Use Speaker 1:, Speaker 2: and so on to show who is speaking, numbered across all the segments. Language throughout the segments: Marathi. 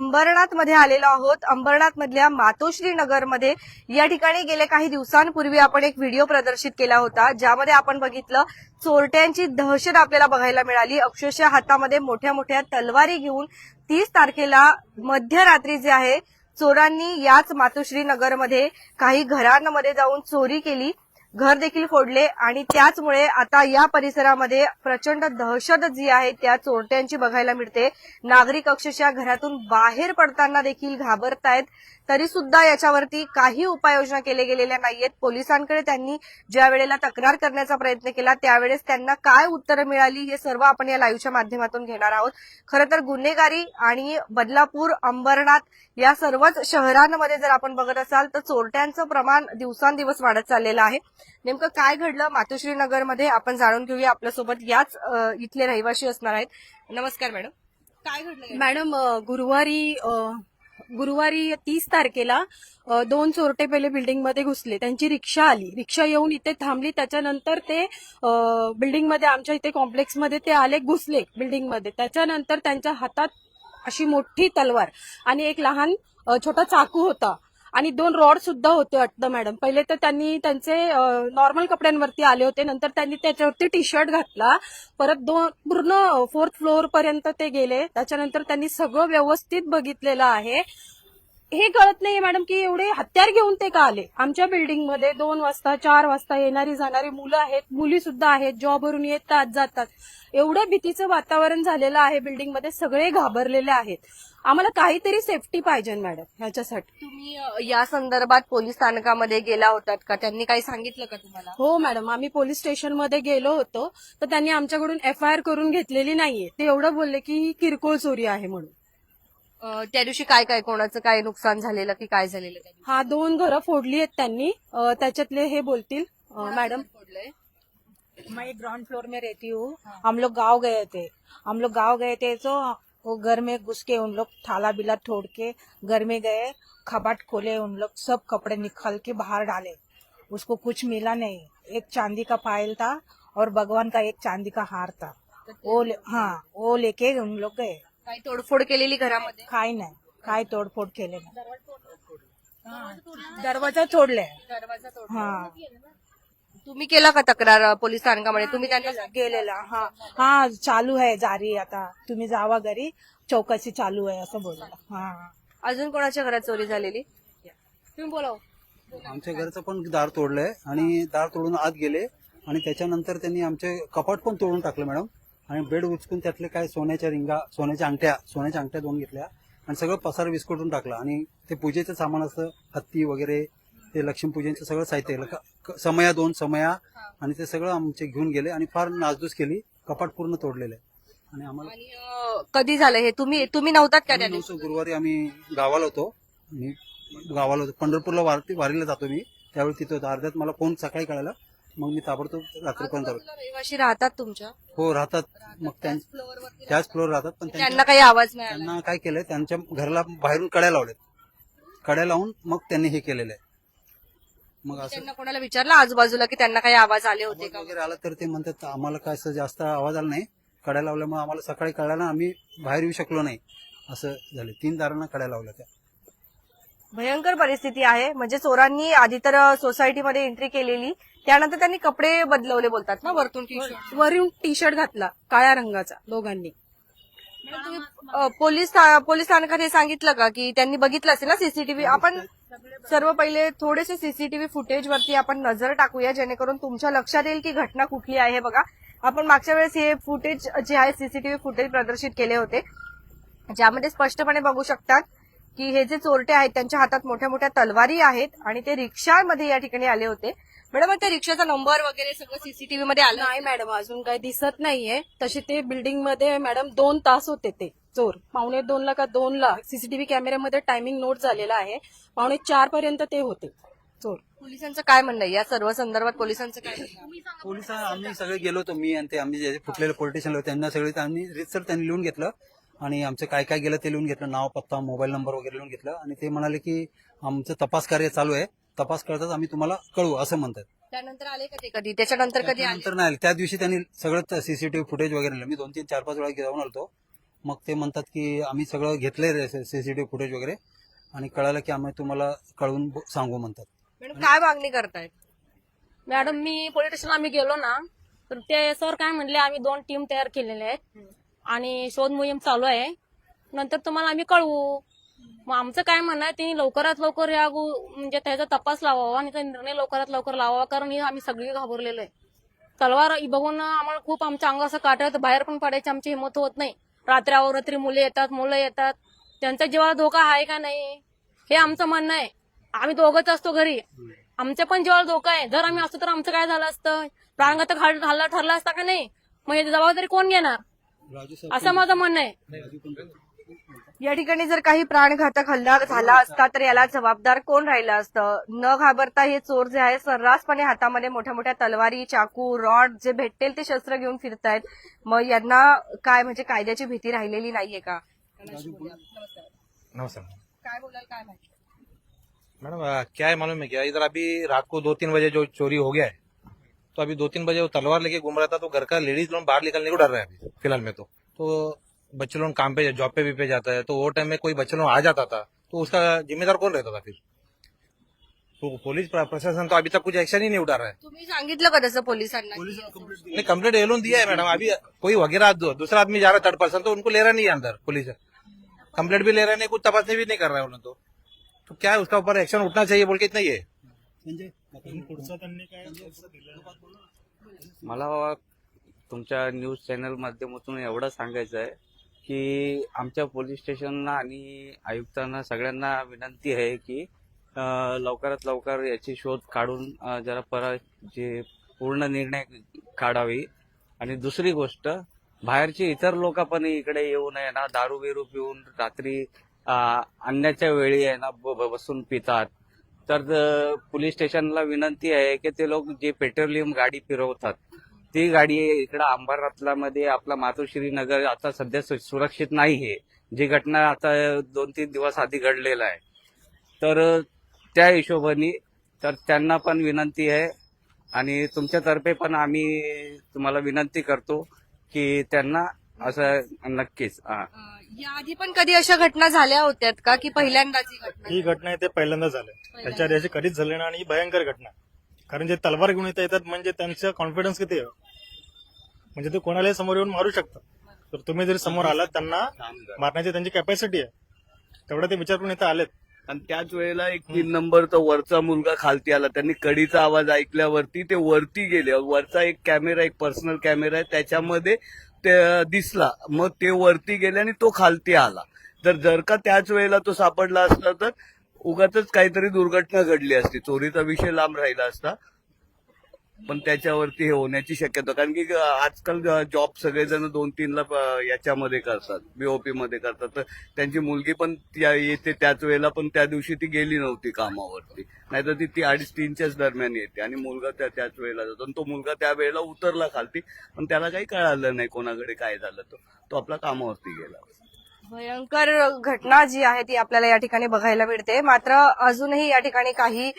Speaker 1: अंबरनाथमध्ये आलेलो आहोत. अंबरनाथ मधल्या मातोश्री नगरमध्ये या ठिकाणी गेल्या काही दिवसांपूर्वी आपण एक व्हिडिओ प्रदर्शित केला होता ज्यामध्ये आपण बघितलं चोरट्यांची दहशत आपल्याला बघायला मिळाली. अक्षरशः हातामध्ये मोठ्या मोठ्या तलवारी घेऊन तीस तारखेला मध्यरात्री जे आहे चोरांनी याच मातोश्री नगरमध्ये काही घरांमध्ये जाऊन चोरी केली. घर देखील फोडले आणि त्याचमुळे आता या परिसरामध्ये प्रचंड दहशत जी आहे त्या चोरट्यांची बघायला मिळते. नागरिक अक्षरशः घरातून बाहेर पडताना देखील घाबरतायत. तरी सुद्धा याच्यावरती काही उपाययोजना केल्या गेलेल्या नाहीयेत. पोलिसांकडे त्यांनी ज्या वेळेला तक्रार करण्याचा प्रयत्न केला त्यावेळेस त्यांना काय उत्तरं मिळाली हे सर्व आपण या लाईव्हच्या माध्यमातून घेणार आहोत. खरं तर गुन्हेगारी आणि बदलापूर अंबरनाथ या सर्वच शहरांमध्ये जर आपण बघत असाल तर चोरट्यांचं प्रमाण दिवसांदिवस वाढत चाललेलं आहे. नेमकं काय घडलं? मातोश्री नगरमध्ये आपण जाणून घेऊया. आपल्यासोबत याच इथले रहिवासी असणार आहेत. नमस्कार मॅडम. काय घडलं?
Speaker 2: मॅडम गुरुवारी गुरुवारी तीस तारखेला दोन चोरटे पहिले बिल्डिंगमध्ये घुसले. त्यांची रिक्षा आली. रिक्षा येऊन इथे थांबली. त्याच्यानंतर ते बिल्डिंगमध्ये आमच्या इथे कॉम्प्लेक्समध्ये ते आले घुसले बिल्डिंगमध्ये त्याच्यानंतर त्यांच्या हातात अशी मोठी तलवार आणि एक लहान छोटा चाकू होता. आणि दोन रॉड सुद्धा होते वाटतं मॅडम. पहिले तर त्यांनी त्यांचे नॉर्मल कपड्यांवरती आले होते नंतर त्यांनी त्याच्यावरती टी शर्ट घातला. परत दोन पूर्ण फोर्थ फ्लोअर पर्यंत ते गेले. त्याच्यानंतर त्यांनी सगळं व्यवस्थित बघितलेलं आहे. हे कळत नाही मॅडम की एवढे हत्यार घेऊन ते का आले? आमच्या बिल्डिंगमध्ये दोन वाजता चार वाजता येणारी जाणारी मुलं आहेत मुली सुद्धा आहेत जॉबवरून येतात जातात. एवढं भीतीचं वातावरण झालेलं आहे बिल्डिंगमध्ये सगळे घाबरलेले आहेत. आम्हाला काहीतरी सेफ्टी पाहिजे मॅडम ह्याच्यासाठी.
Speaker 1: तुम्ही या संदर्भात पोलीस स्थानकामध्ये गेला होतात का? त्यांनी काही सांगितलं का तुम्हाला?
Speaker 2: हो मॅडम आम्ही पोलीस स्टेशनमध्ये गेलो होतो तर त्यांनी आमच्याकडून एफ आय आर करून घेतलेली नाहीये. ते एवढं बोलले की ही किरकोळ चोरी आहे म्हणून.
Speaker 1: त्या दिवशी काय काय कोणाचं काय नुकसान झालेलं की काय झालेलं त्या दिवशी?
Speaker 2: हा दोन घरं फोडली आहेत त्यांनी. अं, त्याच्यातले हे बोलतील. अं, मॅडम.
Speaker 1: फोडलंय?
Speaker 3: मैं ग्राउंड फ्लोर में रहती हूँ. हम लोग गांव गए थे. हम लोग गांव गए थे तो वो घर में घुस के उन लोग थाला बिला तोड़ के घर में गए खबाट खोले उन लोग सब कपड़े निकाल के बाहर डाले। उसको कुछ मिला नहीं। एक चांदी का पायल था और भगवान का एक चांदी का हार था। वो ले, हाँ वो लेके उन लोग गए।
Speaker 1: काही तोडफोड केलेली घरामध्ये?
Speaker 3: काय नाही. काय तोडफोड केले नाही. हाँ, दरवाजा तोडले
Speaker 1: दरवाजा तोड
Speaker 3: हाँ.
Speaker 1: तुम्ही केला का तक्रार पोलीस स्थानकामध्ये? तुम्ही त्यांना
Speaker 3: गेलेला. हा. हा चालू आहे जारी आता. तुम्ही जावा घरी. चौकशी चालू आहे असं बोलला. हा.
Speaker 1: अजून कोणाच्या घरात चोरी झालेली? तुम्ही बोला हो.
Speaker 4: आमच्या घरचं पण दार तोडलंय आणि दार तोडून आत गेले आणि त्याच्यानंतर त्यांनी आमचे कपाट पण तोडून टाकलं मॅडम. आणि बेड उचकून त्यातले काय सोन्याच्या रिंगा सोन्याच्या अंगठ्या सोन्याच्या अंगठ्या दोन घेतल्या आणि सगळं पसार विस्कटून टाकलं. आणि ते पूजेचं सामान असतं हत्ती वगैरे ते लक्ष्मीपूजनचं सगळं साहित्य क- क- समया दोन समया. आणि ते सगळं आमचे घेऊन गेले आणि फार नासधूस केली कपाट पूर्ण तोडलेलं आहे. आणि आम्हाला
Speaker 1: कधी झालं हे? तुम्ही तुम्ही नव्हतात का त्या
Speaker 4: नवसं गुरुवारी आम्ही गावाला होतो. मी गावाला होतो. पंढरपूरला वारी वारीला जातो मी. त्यावेळी तिथं अर्ध्यात मला फोन सकाळी कळाला. मग मी ताबडतोब रात्रीपर्यंत आलो
Speaker 1: रहिवाशी राहतात तुमच्या?
Speaker 4: हो राहतात. मग त्यां- त्याच फ्लोअर राहतात. पण
Speaker 1: त्यांना काही आवाज मिळाला
Speaker 4: त्यांना काय केलंय त्यांच्या घराला बाहेरून कड्या लावल्यात. कड्या लावून मग त्यांनी हे केलेलं आहे. मग असं
Speaker 1: त्यांना कोणाला विचारलं आजूबाजूला की त्यांना काही आवाज आले होते
Speaker 4: आवाज
Speaker 1: का?
Speaker 4: वगैरे आला तर ते म्हणतात आम्हाला काय असं जास्त आवाज आला नाही. कड्या लावल्यामुळे आम्हाला सकाळी कळालं आम्ही बाहेर येऊ शकलो नाही. असं झालं. तीन दारांना कड्या लावल्या त्या.
Speaker 1: भयंकर परिस्थिती आहे. म्हणजे चोरांनी आधी तर सोसायटीमध्ये एंट्री केलेली. त्यानंतर त्यांनी कपडे बदलवले बोलतात ना वरतून टी-शर्ट.
Speaker 2: वरून टी शर्ट घातला काळ्या रंगाचा दोघांनी.
Speaker 1: तुम्ही पोलीस पोलीस स्थानकात हे सांगितलं का? की त्यांनी बघितलं असेल ना सीसीटीव्ही आपण सर्व पहिले थोडेसे सीसीटीव्ही फुटेज वरती आपण नजर टाकूया जेणेकरून तुमच्या लक्षात येईल की घटना कुठली आहे बघा. आपण मागच्या वेळेस हे फुटेज जे आहे सीसीटीव्ही फुटेज प्रदर्शित केले होते. ज्यामध्ये स्पष्टपणे बघू शकतात की हे जे चोरटे आहेत त्यांच्या हातात मोठ्या मोठ्या तलवारी आहेत आणि ते रिक्षामध्ये या ठिकाणी आले होते. मॅडम त्या रिक्षाचा नंबर वगैरे सगळं सीसीटीव्ही मध्ये आलं
Speaker 2: नाही मॅडम अजून काही दिसत नाहीये. तसे ते बिल्डिंगमध्ये मॅडम दोन तास होते ते चोर. पावणे दोनला का दोनला सीसीटीव्ही कॅमेऱ्यामध्ये टायमिंग नोट झालेला आहे. पावणे चार पर्यंत ते होते चोर.
Speaker 1: पोलिसांचं काय म्हणणं आहे? या सर्व संदर्भात पोलिसांचं काय?
Speaker 4: पोलीस आम्ही सगळे गेलो होतो मी आणि ते आम्ही जे फुटलेले पोलिटिशियन होते त्यांना सगळे त्यांनी रितसर त्यांनी लिहून घेतलं. आणि आमचं काय काय गेलं ते लिहून घेतलं. नाव पत्ता मोबाईल नंबर वगैरे लिहून घेतलं. आणि ते म्हणाले की आमचं तपास कार्य चालू आहे. तपास करताच आम्ही तुम्हाला कळवू असं म्हणतात.
Speaker 1: त्यानंतर आले का ते कधी? त्याच्यानंतर कधी आले?
Speaker 4: नंतर नाही आले. त्या दिवशी त्यांनी सगळं सीसीटीव्ही फुटेज वगैरे नेलं मी दोन तीन चार पाच वेळा जाऊन आलो मग ते म्हणतात की आम्ही सगळं घेतलंय सीसीटीव्ही फुटेज वगैरे. आणि कळालं की आम्ही तुम्हाला कळवून ब- सांगू म्हणतात.
Speaker 1: मॅडम काय मागणी करतायत?
Speaker 5: मॅडम मी पोलीस स्टेशनला आम्ही गेलो ना तर ते सर काय म्हणले आम्ही दोन टीम तयार केलेले आहेत. आणि शोध मोहीम चालू आहे. नंतर तुम्हाला आम्ही कळवू. मग आमचं काय म्हणणं आहे त्यांनी लवकरात लवकर या म्हणजे त्याचा तपास लावावा आणि निर्णय लवकरात लवकर लावावा कारण हे आम्ही सगळी घाबरलेलो आहे. तलवार बघून आम्हाला खूप आमच्या अंग असं काटत बाहेर पण पडायची आमची हिंमत होत नाही. रात्री रात्री मुले येतात मुलं येतात. त्यांचा जीवाला धोका आहे का नाही हे आमचं म्हणणं आहे. आम्ही दोघंच असतो घरी. आमच्या पण जीवाला धोका आहे. जर आम्ही असतो तर आमचं काय झालं असतं? प्राणघातक हल्ला हल्ला ठरला असता का नाही? मग याची जबाबदारी कोण घेणार? असं माझं म्हणणं आहे.
Speaker 1: या ठिकाणी जर काही प्राणघातक हल्ला झाला असता तर याला जबाबदार कोण राहिलं असतं? न घाबरता हे चोर जे आहे सर्रासपणे हातामध्ये मोठ्या मोठ्या तलवारी चाकू रॉड जे भेटेल ते शस्त्र घेऊन फिरतायत. मग यांना काय म्हणजे कायद्याची भीती राहिलेली नाहीये का?
Speaker 6: नमस्कार.
Speaker 1: काय बोलाल काय माहिती?
Speaker 6: मैडम क्या है मालूम है क्या? इधर अभी रात को दो तीन बजे जो चोरी हो गया है तो अभी दो तीन बजे वो तलवार लेके घूम रहा था तो घर का लेडीज़ लोग बाहर निकलने को डर रहे है अभी फ़िलहाल में तो। तो बच्चे लोग काम पे जॉब पे भी पे जाता है तो वो टाइम में कोई बच्चे लोग आ जाता था तो उसका जिम्मेदार कौन रहता था फिर? तो पुलिस प्रशासन तो अभी तक कुछ एक्शन ही नहीं उठा रहा है।
Speaker 1: तुम्ही सांगितलं का तसं पोलिसांना
Speaker 6: नहीं कंप्लेंट ये दिया है मैडम अभी कोई वगैरह दूसरा आदमी जा रहा है थर्ड पर्सन तो उनको ले रहा नहीं है अंदर पुलिस कंप्लेंट भी ले रहे नहीं कुछ तपासनी भी नहीं कर रहा है उन्होंने तो। तो क्या है उसका ऊपर एक्शन उठना चाहिए बोल के इतना ही है?
Speaker 4: म्हणजे
Speaker 7: मला तुमच्या न्यूज चॅनल माध्यमातून एवढं सांगायचं आहे की आमच्या पोलीस स्टेशनला आणि आयुक्तांना सगळ्यांना विनंती आहे की लवकरात लवकर याची शोध काढून जरा परा जे पूर्ण निर्णय काढावी. आणि दुसरी गोष्ट बाहेरचे इतर लोक पण इकडे येऊ नये ना दारू बिरू पिऊन रात्री अन्याच्या आणण्याच्या वेळी आहे ना ब- बसून पितात. तर पोलीस स्टेशनला विनंती आहे की ते लोक जे पेट्रोलियम गाडी फिरवतात ती गाडी इकडं अंबरनाथला मध्ये आपला मातोश्री नगर आता सध्या सु- सुरक्षित नाही आहे जी घटना आता दोन तीन दिवस आधी घडलेला आहे. तर त्या हिशोबाने तर त्यांना पण विनंती आहे आणि तुमच्यातर्फे पण आम्ही तुम्हाला विनंती करतो की त्यांना असं नक्कीच हा.
Speaker 1: याआधी पण कधी अशा घटना झाल्या होत्यात का? की पहिल्यांदाच ही घटना?
Speaker 8: ही घटना ते पहिल्यांदा झालंय त्याच्या आधी अशी कधीच झाली नाही आणि ही भयंकर घटना. कारण जे तलवार घेऊन इथं येतात म्हणजे त्यांचा कॉन्फिडन्स किती आहे? म्हणजे ते कोणालाही समोर येऊन मारू शकतात. तर तुम्ही जरी समोर आलात त्यांना मारण्याची त्यांची कॅपॅसिटी आहे. तेवढं ते विचार करून इथं आलेत.
Speaker 9: आणि त्याच वेळेला एक तीन नंबरचा वरचा मुलगा खालती आला. त्यांनी कडीचा आवाज ऐकल्यावरती ते वरती गेले. वरचा एक कॅमेरा एक पर्सनल कॅमेरा आहे. त्याच्यामध्ये ते दिसला मग ते वरती गेले आणि तो खालती आला. तर जर का त्याच वेळेला तो सापडला असता तर उगाच काहीतरी दुर्घटना घडली असती. चोरीचा विषय लांब राहिला असता. पण त्याच्यावरती हे होण्याची शक्यता कारण की आजकाल जॉब सगळेजण दोन तीनला याच्यामध्ये करतात बीओपी मध्ये करतात. तर त्यांची मुलगी पण त्या येते त्याच वेळेला पण त्या दिवशी ती गेली नव्हती कामावरती. नाहीतर ती ती अडीच तीनच्याच दरम्यान येते आणि मुलगा त्या त्याच वेळेला जातो आणि तो मुलगा त्या वेळेला उतरला खालती. पण त्याला काही कळालं नाही कोणाकडे काय झालं तो तो आपला कामावरती गेला.
Speaker 1: भयंकर घटना जी आहे ती आपल्याला या ठिकाणी बघायला मिळते. मात्र अजूनही या ठिकाणी काही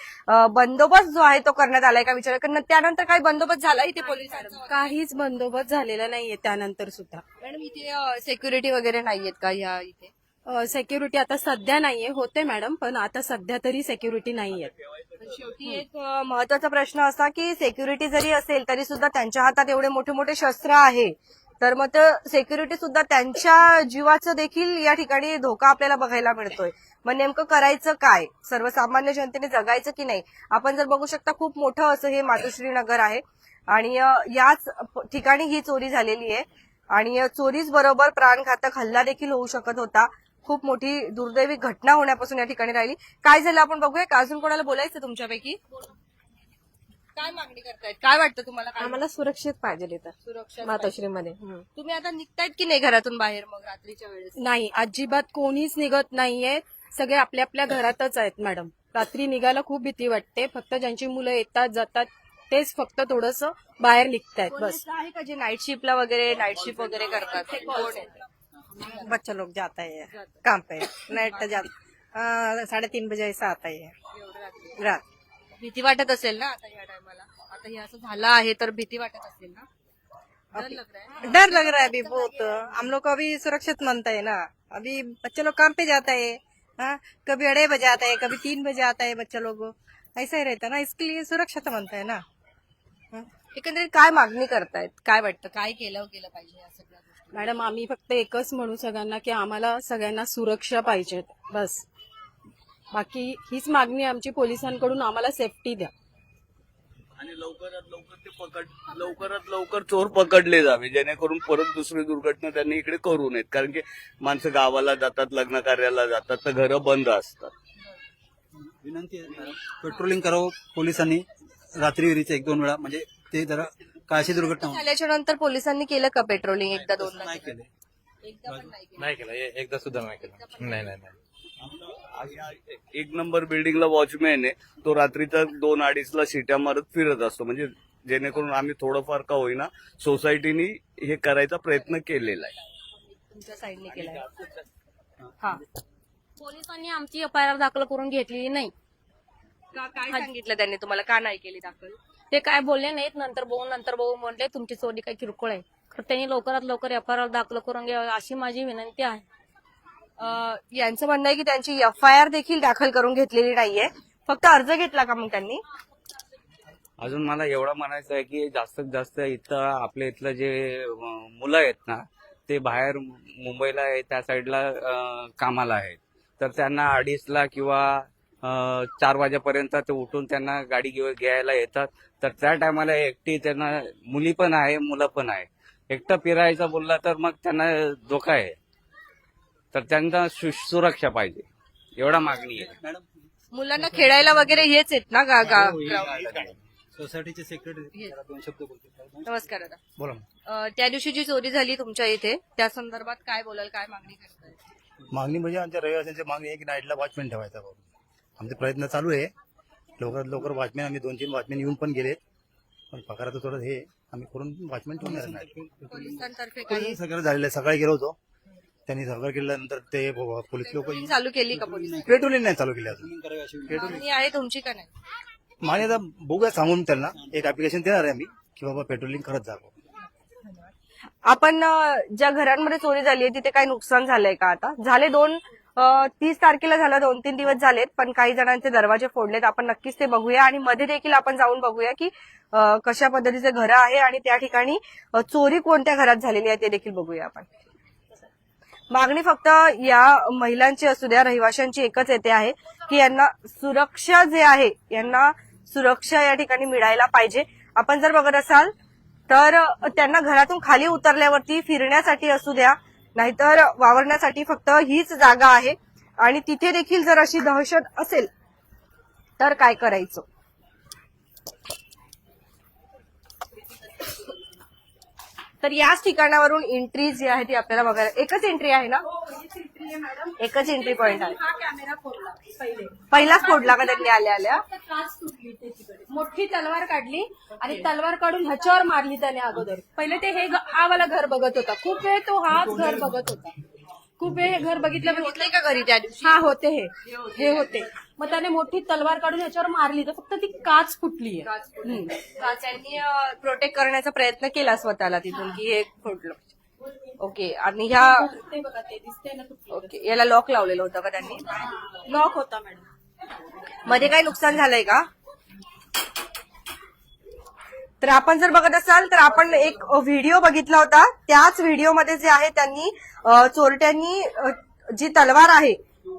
Speaker 1: बंदोबस्त जो आहे तो करण्यात आलाय का विचार? कारण त्यानंतर काही बंदोबस्त झाला इथे पोलिसांचा.
Speaker 2: काहीच बंदोबस्त झालेला नाहीये त्यानंतर सुद्धा.
Speaker 1: मॅडम इथे सिक्युरिटी वगैरे नाहीयेत का या इथे?
Speaker 2: सेक्युरिटी आता सध्या नाहीये. होते मॅडम पण आता सध्या तरी सेक्युरिटी नाहीये
Speaker 1: शेवटी एक महत्त्वाचा प्रश्न असा की सिक्युरिटी जरी असेल तरी सुद्धा त्यांच्या हातात एवढे मोठे मोठे शस्त्र आहे. तर मग सिक्युरिटी सुद्धा त्यांच्या जीवाचं देखील या ठिकाणी धोका आपल्याला बघायला मिळतोय. मग नेमकं करायचं काय? सर्वसामान्य जनतेने जगायचं की नाही? आपण जर बघू शकता खूप मोठं असं हे मातोश्री नगर आहे. आणि याच ठिकाणी ही चोरी झालेली आहे. आणि चोरीच बरोबर प्राणघातक हल्ला देखील होऊ शकत होता. खूप मोठी दुर्दैवी घटना होण्यापासून या ठिकाणी राहिली. काय झालं आपण बघूया. का अजून कोणाला बोलायचं तुमच्यापैकी? काय मागणी करतायत? काय वाटतं तुम्हाला काय?
Speaker 2: आम्हाला सुरक्षित पाहिजे इथं.
Speaker 1: सुरक्षा
Speaker 2: मातोश्रीमध्ये.
Speaker 1: तुम्ही आता निघतायत की नाही घरातून बाहेर मग रात्रीच्या वेळेस?
Speaker 2: नाही अजिबात कोणीच निघत नाहीये. सगळे आपल्या आपल्या घरातच आहेत मॅडम. रात्री निघायला खूप भीती वाटते. फक्त ज्यांची मुलं येतात जातात तेच फक्त थोडस बाहेर निघतायत बस.
Speaker 1: आहे का जे नाईट शिफ्टला वगैरे नाईट शिफ्ट वगैरे करतात? कोण आहे?
Speaker 3: बच्चा लोग जाता है काम पे. नाइट जा अ, साढ़े तीन बजे आता है रात.
Speaker 1: भीती वाटत असेल ना आता या टायमाला? आता हे असं झालं आहे तर भीती वाटत असेल ना? डर लग रहा है. अभी बहुत. हम लोग को अभी सुरक्षित मानता है ना? अभी बच्चे लोग काम पे जाता है हाँ? कभी अढ़ाई बजे आता है कभी तीन बजे आता है बच्चा लोग। ऐसा ही रहता है ना? इसके लिए सुरक्षित मानता है ना? हं? एकंदरीत काय मागणी करतायत काय वाटतं? काय केलं गेलं पाहिजे या सगळ्या गोष्टी?
Speaker 2: मॅडम आम्ही फक्त एकच म्हणू सगळ्यांना की आम्हाला सगळ्यांना सुरक्षा पाहिजे बस. बाकी हीच मागणी आमची पोलिसांकडून आम्हाला सेफ्टी द्या.
Speaker 9: आणि लवकरात लवकर ते पकड लवकरात लवकर चोर पकडले जावे जेणेकरून परत दुसरी दुर्घटना त्यांनी इकडे करू नयेत. कारण की माणसं गावाला जातात लग्न कार्याला जातात तर घरं बंद असतात.
Speaker 4: विनंती आहे पेट्रोलिंग करावं पोलिसांनी. रात्री विरीचं एक दोन वेळा म्हणजे ते जरा काळशी दुर्घटना.
Speaker 1: झाल्याच्यानंतर पोलिसांनी केलं का पेट्रोलिंग एकदा दोनदा
Speaker 4: नाही केलं?
Speaker 1: एकदा पण नाही केलं.
Speaker 6: नाही केलं ए- एकदा सुद्धा नाही केलं. नाही नाही नाही.
Speaker 9: एक नंबर बिल्डिंगला वॉचमॅन आहे. तो रात्रीचा दोन अडीचला शिट्या मारत फिरत असतो. म्हणजे जेणेकरून आम्ही थोडंफार का होईना सोसायटीनी हे करायचा प्रयत्न केलेला आहे.
Speaker 1: तुमच्या साईडने केलं हा.
Speaker 5: पोलिसांनी आमची एफ आय आर दाखल करून घेतलेली नाही.
Speaker 1: का काय सांगितलं त्यांनी तुम्हाला? का नाही केली दाखल?
Speaker 5: ते काय बोलले नाहीत. नंतर बघू नंतर बघू म्हटले तुमची चोरी काही किरकोळ आहे. तर त्यांनी लवकरात लवकर एफ आय आर दाखल करून घ्यावी अशी माझी विनंती आहे.
Speaker 1: यांचं म्हणणं आहे की त्यांची एफ आय आर देखील दाखल करून घेतलेली नाहीये. फक्त अर्ज घेतला का मग त्यांनी?
Speaker 7: अजून मला एवढं म्हणायचं आहे की जास्तीत जास्त इथं आपल्या इथलं जे मुलं आहेत ना ते बाहेर मुंबईला आहे त्या साईडला कामाला आहेत. तर त्यांना अडीचला किंवा चार वाजेपर्यंत ते उठून त्यांना गाडी घेऊन घ्यायला येतात. तर त्या टायमाला एकटी त्यांना मुली पण आहे मुलं पण आहे. एकटं फिरायचं बोलला तर मग त्यांना धोका आहे. तर त्यांना सु- सुरक्षा पाहिजे. एवढा मागणी आहे.
Speaker 1: मुलांना खेळायला वगैरे हेच आहेत ना गा- गा-
Speaker 4: सोसायटीचे सेक्रेटरी दोन शब्द बोलतो
Speaker 1: नमस्कार दादा.
Speaker 4: बोला
Speaker 1: अं, त्या दिवशी जी चोरी झाली तुमच्या इथे त्या संदर्भात काय बोलाल काय मागणी करताय?
Speaker 10: मागणी म्हणजे आमच्या रहिवाशांची मागणी आहे की नाईटला वॉचमॅन ठेवायचा बाबा. आमचे प्रयत्न चालू आहे. लवकरात लवकर वॉचमॅन आम्ही दोन तीन वॉचमॅन येऊन पण गेले पण पगाराचं थोडं हे आम्ही करून वॉचमॅन ठेवणार.
Speaker 1: पोलिसांतर्फे काही?
Speaker 10: सगळं झालेलं आहे. सकाळी गेलो होतो. त्यांनी सगळं केल्यानंतर ते पोलीस लोक
Speaker 1: चालू केली का पोलीस?
Speaker 10: पेट्रोलिंग नाही चालू केली अजून.
Speaker 1: मागणी आहे तुमची का नाही?
Speaker 10: मागणी आता बघूया सांगून त्यांना. एक ऍप्लिकेशन देणार आहे आम्ही की बाबा पेट्रोलिंग करत जावं
Speaker 1: आपण अं, ज्या घरांमध्ये चोरी झाली आहे तिथे काही नुकसान झालंय का आता? झाले दोन अं, तीस तारखेला झालं दोन तीन दिवस झालेत पण काही जणांचे दरवाजे फोडलेत. आपण नक्कीच ते बघूया आणि मध्ये देखील आपण जाऊन बघूया की अं, कशा पद्धतीचे घरं आहे आणि त्या ठिकाणी अं, चोरी कोणत्या घरात झालेली आहे ते देखील बघूया आपण. मागणी फक्त या महिलांची असू द्या रहिवाशांची एकच येते आहे की यांना सुरक्षा जे आहे यांना सुरक्षा या ठिकाणी मिळायला पाहिजे. आपण जर बघत असाल तर त्यांना घरातून खाली उतरल्यावरती फिरण्यासाठी असू द्या नाहीतर वावरण्यासाठी फक्त हीच जागा आहे. आणि तिथे देखील जर अशी दहशत असेल तर काय करायचं? तर याच ठिकाणावरून एंट्री जी आहे ती आपल्याला बघायला एकच एंट्री आहे ना? एकच एंट्री पॉइंट आहे.
Speaker 2: कॅमेरा फोडला पहिले.
Speaker 1: पहिलाच फोडला का त्यांनी आल्या आल्या?
Speaker 2: मोठी तलवार काढली आणि तलवार काढून ह्याच्यावर मारली त्याने अगोदर. पहिले ते हे हा वाला घर बघत होता. खूप वेळ तो हाच घर बघत होता. खूप वेळ हे घर बघितलं
Speaker 1: होते का घरी त्या दिवशी?
Speaker 2: हा होते हे. हे होते. मग त्याने मोठी तलवार काढून ह्याच्यावर मारली. तर फक्त ती काच फुटली.
Speaker 1: त्यांनी प्रोटेक्ट करण्याचा प्रयत्न केला स्वतःला तिथून की हे फोडलं ओके. आणि ह्या
Speaker 2: ते बघा ते दिसते ना तुटली
Speaker 1: ओके. याला लॉक लावलेलं होतं का त्यांनी?
Speaker 2: लॉक होता
Speaker 1: मॅडममध्ये काही नुकसान झालंय का? तर आपण जर बघत असाल तर आपण एक व्हिडिओ बघितला होता. त्याच व्हिडिओमध्ये जे आहे त्यांनी चोरट्यांनी जी तलवार आहे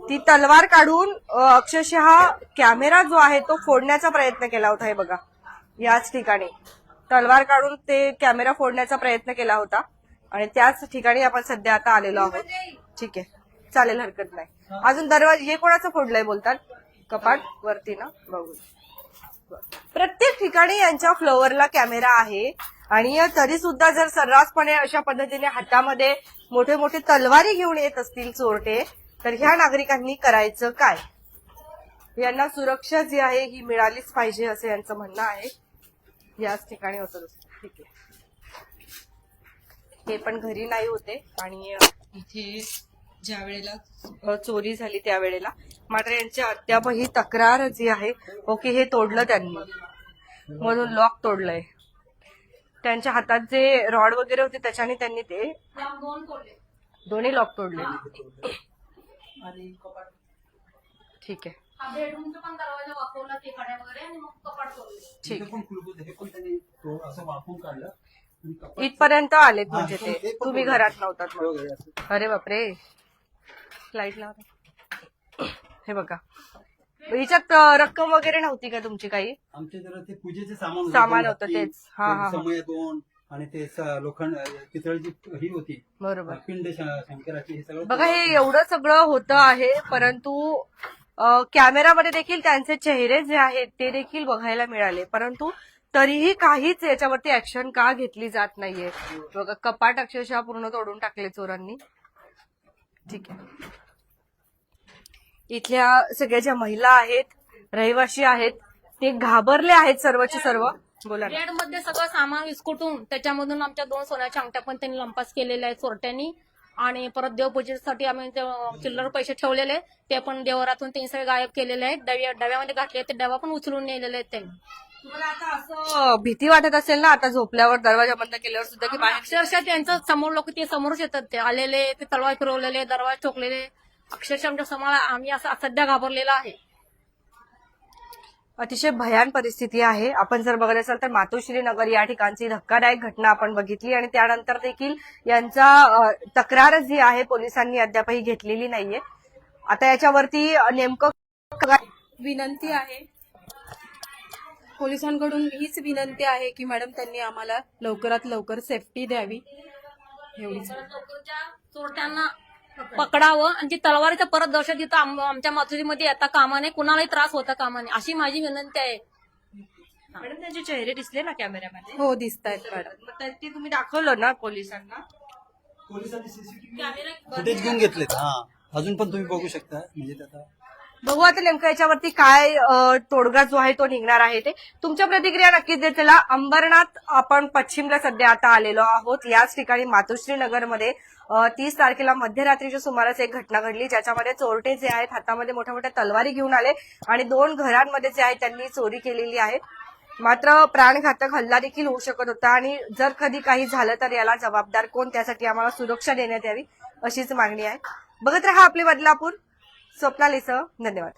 Speaker 1: ती तलवार काढून अक्षरशः कॅमेरा जो आहे तो फोडण्याचा प्रयत्न केला होता हे बघा. याच ठिकाणी. तलवार काढून ते कॅमेरा फोडण्याचा प्रयत्न केला होता. आणि त्याच ठिकाणी आपण सध्या आता आलेलो आहोत. ठीक आहे. चालेल हरकत नाही. अजून दरवाजा हे कोणाचं फोडलंय बोलतात कपाट वरती ना? बघू. प्रत्येक ठिकाणी यांच्या फ्लोअरला कॅमेरा आहे. आणि तरी सुद्धा जर सर्रासपणे अशा पद्धतीने हातामध्ये मोठे मोठे तलवारी घेऊन येत असतील चोरटे तर ह्या नागरिकांनी करायचं काय? यांना सुरक्षा जी आहे ही मिळालीच पाहिजे असं यांचं म्हणणं आहे. याच ठिकाणी होतं ठीक आहे. हे पण घरी नाही होते. आणि इथे ज्या वेळेला चोरी झाली त्यावेळेला मात्र यांची अद्याप ही तक्रार जी आहे ओके हे तोडलं त्यांनी. म्हणून लॉक तोडलंय. त्यांच्या हातात जे रॉड वगैरे होते त्याच्याने त्यांनी ते दोन्ही लॉक तोडले. ठीक आहे
Speaker 5: हा बेडरूमचा पण दरवाजा वापरला ते कड्या वगैरे आणि मग कपाट
Speaker 1: ठीक
Speaker 4: इथे पण कुलूप होते, हे पण त्यांनी तो असं वाकून काढलं आणि कपाट-
Speaker 1: इथपर्यंत आलेत म्हणजे
Speaker 4: हा, ते
Speaker 1: ते
Speaker 4: पण
Speaker 1: तुम्ही
Speaker 4: बरोबर.
Speaker 1: घरात नव्हतात मग.
Speaker 4: वगैरे असं.
Speaker 1: अरे बापरे लाइट लाव हे बघा हिच्यात अं, रक्कम वगैरे नव्हती का तुमची काही
Speaker 4: आमच्या जरा ते पूजेचे सामान होते.
Speaker 1: सामान होतं तेच. हा, हा, हा.
Speaker 4: समय दोन आणि ते स- लोखंड पितळची ही होती.
Speaker 1: बरोबर.
Speaker 4: पिंड श- शंकराची हे सगळं
Speaker 1: बघा हे एवढं सगळं होतं आहे परंतु अं, कॅमेरामध्ये देखील त्यांचे चेहरे जे आहेत ते देखील बघायला मिळाले. परंतु तरीही काहीच याच्यावरती ऍक्शन का घेतली जात नाहीये. बघा कपाट अक्षरशः पूर्ण तोडून टाकले चोरांनी. ठीक आहे. इथल्या सगळ्या ज्या महिला आहेत रहिवाशी आहेत ते घाबरले आहेत सर्वचे सर्व. बोला ना.
Speaker 5: बेडमध्ये सगळं सामान विस्कटून त्याच्यामधून आमच्या दोन सोन्याच्या अंगठ्या पण त्यांनी लंपास केलेल्या आहेत चोरट्यांनी. आणि परत देवपूजेसाठी आम्ही ते चिल्लर पैसे ठेवलेले ते पण देवरातून त्यांनी सगळे गायब केलेले आहेत. डव्या डब्यामध्ये घातले ते डबा पण उचलून नेलेले आहेत त्यांनी.
Speaker 1: तुम्हाला आता असं भीती वाटत असेल ना आता झोपल्यावर दरवाजा बंद केल्यावर सुद्धा की बाहेर
Speaker 5: अक्षरशः त्यांचं समोर लोक ते समोरच येतात. ते आलेले ते तलवार फिरवलेले दरवाजे ठोकलेले. अक्षरशः आमच्यासमोर आम्ही असं सध्या घाबरलेला आहे.
Speaker 1: अतिशय भयान परिस्थिती आहे. आपण जर बघत असाल तर मातोश्री नगर या ठिकाणची धक्कादायक घटना आपण बघितली आणि त्यानंतर देखील यांचा तक्रार जी आहे पोलिसांनी अद्यापही घेतलेली नाहीये. आता याच्यावरती नेमकं काय?
Speaker 2: विनंती आहे. पोलिसांकडून हीच विनंती आहे की मॅडम त्यांनी आम्हाला लवकरात लवकर सेफ्टी द्यावी. एवढीच.
Speaker 5: चोरट्यांना पकडावं. आणि ती तलवारीचं परत दहशत तिथं आम- आमच्या मातुरीमध्ये येता कामा नये कुणालाही त्रास होता कामा नये अशी माझी विनंती आहे.
Speaker 1: मॅडम त्यांचे चेहरे दिसले ना कॅमेऱ्यामध्ये?
Speaker 2: हो दिसत आहेत मॅडम
Speaker 1: मग ते तुम्ही दाखवलं ना पोलिसांना?
Speaker 4: पोलिसांनी सीसीटीव्ही फुटेज घेऊन घेतलेत. हा. अजून पण तुम्ही बघू शकता. म्हणजे त्याचा
Speaker 1: बघू आता नेमकं याच्यावरती काय तोडगा जो आहे तो निघणार आहे ते. तुमच्या प्रतिक्रिया नक्कीच देत चला अंबरनाथ आपण पश्चिमला सध्या आता आलेलो आहोत. याच ठिकाणी मातोश्री नगरमध्ये तीस तारखेला मध्यरात्रीच्या सुमारास एक घटना घडली ज्याच्यामध्ये चोरटे जे आहेत हातामध्ये मोठ्या मोठ्या तलवारी घेऊन आले आणि दोन घरांमध्ये जे आहे त्यांनी चोरी केलेली आहे. मात्र प्राणघातक हल्ला देखील होऊ शकत होता आणि जर कधी काही झालं तर याला जबाबदार कोण? त्यासाठी आम्हाला सुरक्षा देण्यात यावी अशीच मागणी आहे. बघत राहा आपले बदलापूर. स्वप्नालीसह धन्यवाद.